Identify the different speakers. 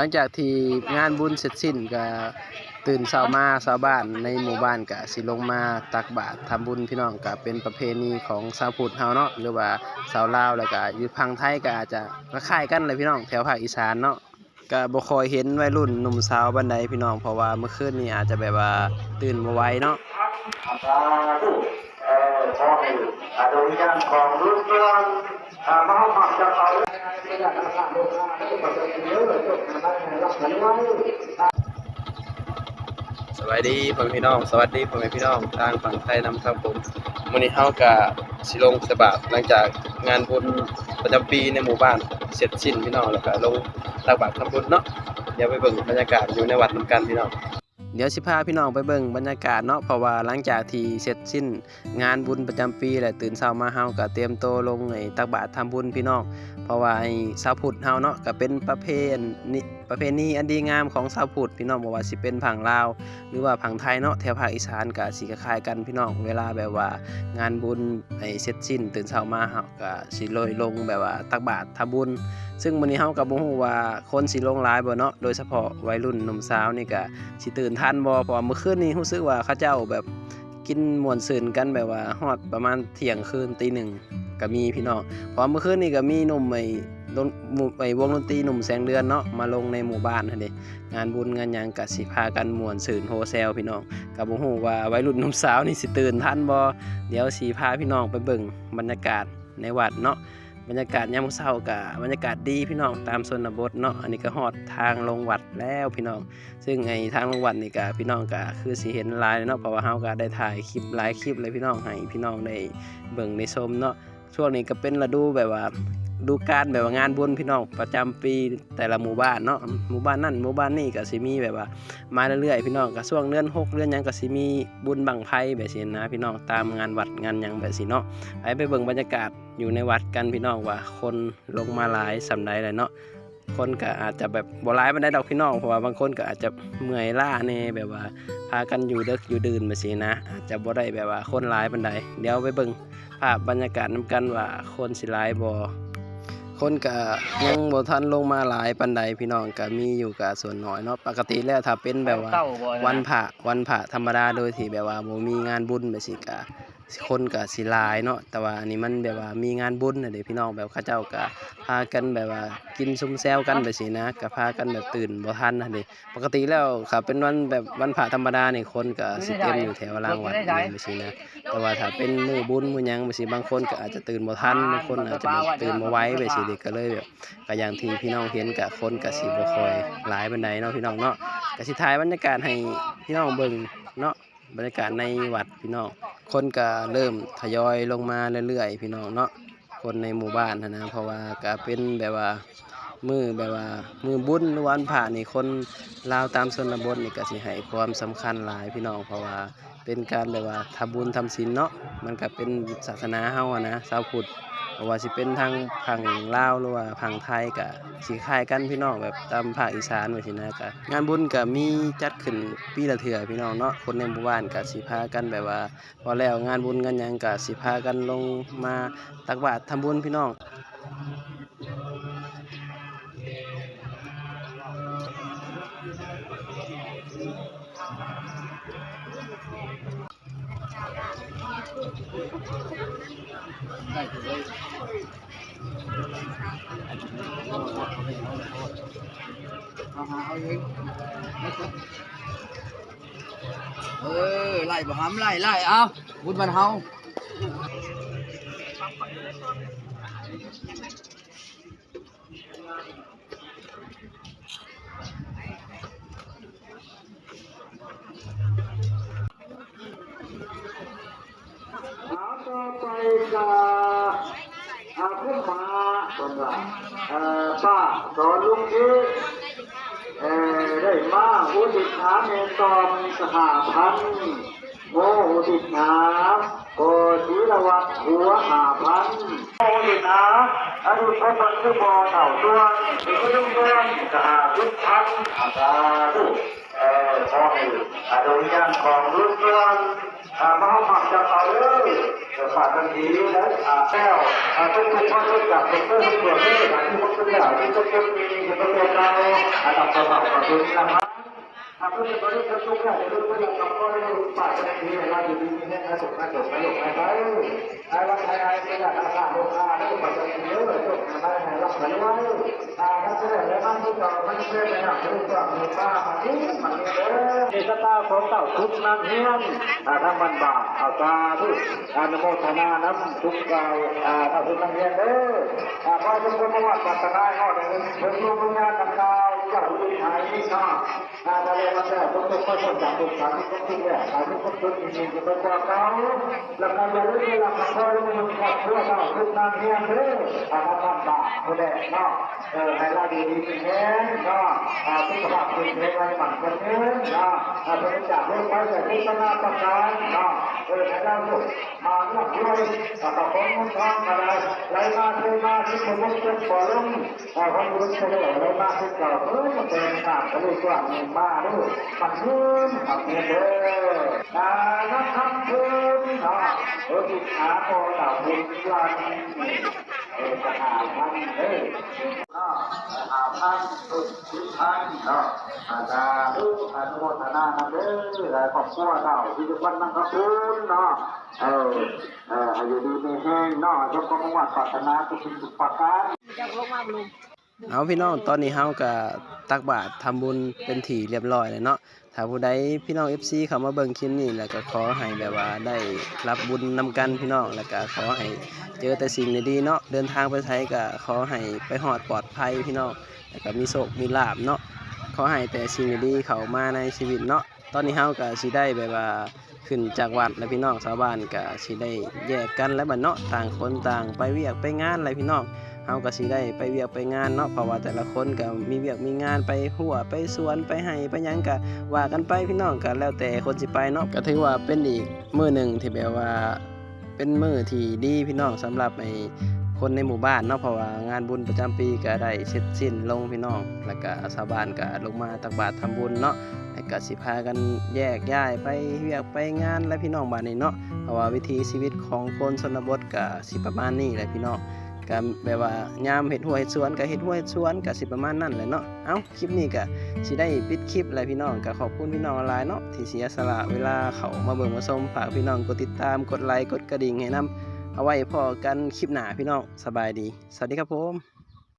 Speaker 1: ลังจากที่งานบุญเสร็จสิ้นก็ตื่นเช้ามาชาวบ้านในหมู่บ้านก็สิลงมาตักบาตรทำบุญพี่น้องก็เป็นประเพณีของชาวพุทธเฮาเนาะหรือว่าชาวลาวแล้วก็อยู่พังไทยก็อาจจะคล้ายกันเลยพี่น้องแถวภาคอีสานเนาะก็บ่ค่อยเห็นวัยรุ่นหนุ่มสาวบันไดพี่น้องเพราะว่าเมื่อคืนนี้อาจจะแบบว่าตื่นบ่ไวเนาะ
Speaker 2: สาธุเอ่อขอให้อาดวงวิญาณของรุ่นเรือง
Speaker 1: สวัสดีพ่อแม่พี่น้อง สวัสดีพ่อแม่พี่น้องทางฝั่งไทยนำครับผมมื้อนี้เฮาก็สิลงสบาตหลังจากงานบุญประจำปีในหมู่บ้านเสร็จสิ้นพี่น้องแล้วก็ลงตักบาตรทำบุญเนาะเดี๋ยวไปเบิ่งบรรยากาศอยู่ในวัดนํกันพี่น้องเดี๋ยวสิพาพี่น้องไปเบิ่งบรรยากาศเนาะเพราะว่าหลังจากที่เสร็จสิ้น งานบุญประจำปีและตื่นเช้ามาเฮาก็เตรียมตัวลงไอ้ตักบาตรทำบุญพี่น้องเพราะว่าไอ้ชาวพุทธเฮาเนาะก็เป็นประเพณี ประเพณีอันดีงามของชาวพุทธพี่น้องบ่ว่าสิเป็นผังลาว หรือว่าผังไทยเนาะแถวภาคอีสานก็สิคล้ายกันพี่น้องเวลาแบบว่างานบุญไอ้เสร็จสิ้น ตื่นเช้ามาเฮาก็สิลอยลงแบบว่าตักบาตรทำบุญ ซึ่งมื้อนี้เฮาก็บ่ฮู้ว่าคนสิลงหลายบ่เนาะโดยเฉพาะวัยรุ่นหนุ่มสาวนี่ก็สิตื่นทันบ่เพราะเมื่อคืนนี้รู้สึกว่าเขาเจ้าแบบกินมวนซื่นกันแบบว่าฮอดประมาณเที่ยงคืนตีหนึ่งก็มีพี่น้องพราะว่าเมื่อคืนนี้ก็มีหนุ่มไอ้ ดนหมู่ไอวงดนตรีหนุ่มแสงเดือนเนาะมาลงในหมู่บ้านหั่นเด้งานบุญงานหยังก็สิพากันม่วนซื่นโฮเซลพี่น้องก็บ่ฮู้ว่าวัยรุ่นหนุ่มสาวนี่สิตื่นทันบ่เดี๋ยวสิพาพี่น้องไปเบิ่งบรรยากาศในวัดเนาะบรรยากาศยามเช้าก็บรรยากาศดีพี่น้องตามชนบทเนาะอันนี้ก็ฮอดทางลงวัดแล้วพี่น้อง ซึ่งไอ้ทางลงวัดนี่ก็พี่น้องก็คือสิเห็นหลายเนาะเพราะว่าเฮาก็ได้ถ่ายคลิปหลายคลิปเลยพี่น้องให้พี่น้องได้เบิ่งได้ชมเนาะช่วงนี้ก็เป็นฤดูแบบว่า ดูการแบบว่างานบุญพี่น้องประจำปีแต่ละหมู่บ้านเนาะหมู่บ้านนั่นหมู่บ้านนี่ก็สิมีแบบว่า มาเรื่อยๆพี่น้องก็ช่วงเดือนหกเดือนยังก็สิมีบุญบังไพ่แบบนี้นะพี่น้องตามงานวัดงานยังแบบนี้เนาะไปไปเบิ่งบรรยากาศอยู่ในวัดกันพี่น้องว่าคนลงมาหลายสำใดเลยเนาะคนก็อาจจะแบบบ่หลายปานใดดอกพี่น้องเพราะว่าบางคนก็อาจจะเมื่อยล้าแน่แบบว่าพากันอยู่เดึกอยู่ดื่นแบบนี้นะอาจจะบ่ได้แบบว่าคนหลายปานใดเดี๋ยวไปเบิ่งภาพบรรยากาศนํกันว่าคนสิหลายบ่ คนก็ยังบ่ทันลงมาหลายปานใดพี่น้องก็มีอยู่ก็ส่วนน้อยเนาะปกติแล้วถ้าเป็นแบบว่าวันพระวันพระธรรมดาโดยที่แบบว่าบ่มีงานบุญแบบสิก็ คนก็สิลายเนาะแต่ว่าอันนี้มันแบบว่ามีงานบุญน่ะเด้พี่น้องแบบเขาเจ้าก็พากันแบบว่ากินซุมแซวกันแบบสินะก็พากันแบบตื่นบ่ทันนะเด้ปกติแล้วถ้าเป็นวันแบบวันพระธรรมดาเนี่ยคนก็สิเต็มอยู่แถวล่านวัดแบบสินะแต่ว่าถ้าเป็นมือบุญมือยังบางทีบางคนก็อาจจะตื่นบ่ทันบางคนอาจจะแบบตื่นมาไว้ไปสิเด็กก็เลยแบบก็อย่างที่พี่น้องเห็นกับคนก็สิบ่ค่อยหลายปานใดเนาะพี่น้องเนาะก็สิถ่ายบรรยากาศให้พี่น้องเบิ่งเนาะ บรรยากาศในวัดพี่น้อง คนก็เริ่มทยอยลงมาเรื่อยๆ พี่น้องเนาะ คนในหมู่บ้านนนะเพราะว่าก็เป็นแบบว่า มือแบบว่ามือบุญหรือวันพระนี่คนลาวตามชนบทนี่ก็สิให้ความสำคัญหลายพี่น้องเพราะว่าเป็นการแบบว่าทำบุญทำศีลเนาะมันก็เป็นศาสนาเฮาอะนะชาวพุทธบ่ว่าสิเป็นทางฝั่งลาวหรือว่าฝั่งไทยก็สิคล้ายกันพี่น้องแบบตามภาคอีสานว่าสินะก็งานบุญก็มีจัดขึ้นปีละเทื่อพี่น้องเนาะคนในหมู่บ้านก็สิพากันแบบว่าพอแล้วงานบุญงานหยังก็สิพากันลงมาตักบาตรทำบุญพี่น้อง
Speaker 3: เออไล่บ่หามไล่ไล่เอาบุญมันเฮา
Speaker 2: เอาต่อไปจะอาขึ้นมา คนละเอ่อป้าสอนลุงยืดเอได้มาอุทิศหาเมตอมสหพันธ์โมอุทิศหาโกศีลวัตหัวหาพันธ์โมอุทิศหาอรุพบันทึบอเต่าตัวเป็นผู้ยุ่งเรื่องสหพุทธันธ์อาสาธุเอ่อขอให้อดวงวิญญาณของรุ่นเรืองอ่ามหาภักจะเอาเลย จะฝากกันดีและอ่าแล้วอ่าทุกทุกคนรู้จักเป็นเพื่อนส่วนนี้หลาที่พบกันแล้วที่ทุกคนมีเป็นตัวเราอันดับต่อมาขอบคุณนะครับทำให้บริษัททุกอย่างรู้ว่าเราต้องรู้ป่าจะมีเวลาดีๆให้กระสุนกระสุนกระสุนไปไปไอ้ว่าใครไอ้เป็นราคาลูกค้าได้ปัจจัยเยอะจบมาให้รับผลไว้อ่าถ้าเกิดแล้วมันที่เราไม่ เอในหลักรู้ว่ามีป้ามาที่มันเด้อเจตาของเต่าทุกน้ำเฮียนอาทั้งมันบาปอาตาทุกอนุโมทนาน้ำทุกเราอ่าถ้าทุกนางเฮียนเด้ออ่าพอจะเป็นประวัติศาสตร์ได้ก็ได้เพิ่มรูปงานต่าง ๆจากวิถีที่ชอบอ่าทะเลมันแต่ทุกคนคนจากทุกสารทุกทุกอย่างทุกคนทุกจริงๆจะเป็นตัวเขาแล้วก็อย่าลืมเวลามาคอยมันขอบเพื่อเราทุกน้ำเฮียนเด้ออ่าทำบาปผู้ใดเนาะเออให้เราดีๆเป็นแน่เนาะอ่าสุขภาพเป็นแข็งแรงหมั่นกันเน้นเนาะอ่าเป็นจากโรคภัยแต่ที่ต้องมาประการเนาะ เออให้เราสุขมาหนักด้วยอ่าต่อคนมุ่งทางอะไรไหลมาเทมาที่มุ่งเป็นบ่อลงอ่าคนรุ่นเฉลี่ยไหลมาที่เก่าเพิ่มมาเป็นขาดกระดูกกว่ามีบ้าด้วยมันยืนขับเนเด้ออ่านักทำบุญเนาะเออที่ขาโคดาวบุญวันเออจะหาพันเอ้ย ทาพันสุดที่พันเนาะอาจารย์อานุโมทนานะเด้อหลายครอบครัวเนาะที่ทุกวันนั่งกระพุ้นเนาะเออเอออยู่ดีมีแห้งเนาะจงความวัดปรารถนาทุกสิ่งทุกประการจะลงมาบลู
Speaker 1: เอาพี่น้องตอนนี้เฮาก็ตักบาตรทำบุญเป็นถี่เรียบร้อยแล้วเนาะถ้าผู้ใดพี่น้อง FC เข้ามาเบิ่งคลิปนี้แล้วก็ขอให้แบบว่าได้รับบุญนำกันพี่น้องแล้วก็ขอให้เจอแต่สิ่งดีๆเนาะเดินทางไปไสก็ขอให้ไปฮอดปลอดภัยพี่น้องแล้วก็มีโชคมีลาภเนาะขอให้แต่สิ่งดีๆเข้ามาในชีวิตเนาะตอนนี้เฮาก็สิได้แบบว่าขึ้นจากวัดแล้วพี่น้องชาวบ้านก็สิได้แยกกันแล้วบัดเนาะต่างคนต่างไปเวียกไปงานอะไรพี่น้อง เฮาก็สิได้ไปเวียกไปงานเนาะเพราะว่าแต่ละคนก็มีเวียกมีงานไปหัวไปสวนไปให้ไปหยังก็ว่ากันไปพี่น้องก็แล้วแต่คนสิไปเนาะก็ถือว่าเป็นอีกมื้อหนึ่งที่แบบว่าเป็นมื้อที่ดีพี่น้องสำหรับไอ้คนในหมู่บ้านเนาะเพราะว่างานบุญประจำปีก็ได้เสร็จสิ้นลงพี่น้อง แล้วก็ชาวบ้านก็ลงมาตักบาตรทำบุญเนาะแล้วก็สิพากันแยกย้ายไปเวียกไปงานและพี่น้องบ้านนี้เนาะเพราะว่าวิถีชีวิตของคนชนบทก็สิประมาณนี้แหละพี่น้อง ก็แบบว่ายามเห็ดหัวเห็ดสวนก็เห็ดหัวเห็ดสวนก็สิประมาณนั้นแหละเนาะเอ้าคลิปนี้ก็สิได้ปิดคลิปเลยพี่น้องก็ขอบคุณพี่น้องหลายเนาะที่เสียสละเวลาเขามาเบิ่งมาชมฝากพี่น้องกดติดตามกดไลค์กดกระดิ่งให้นํเอาไว้พอกันคลิปหน้าพี่น้องสบายดี สวัสดีครับผม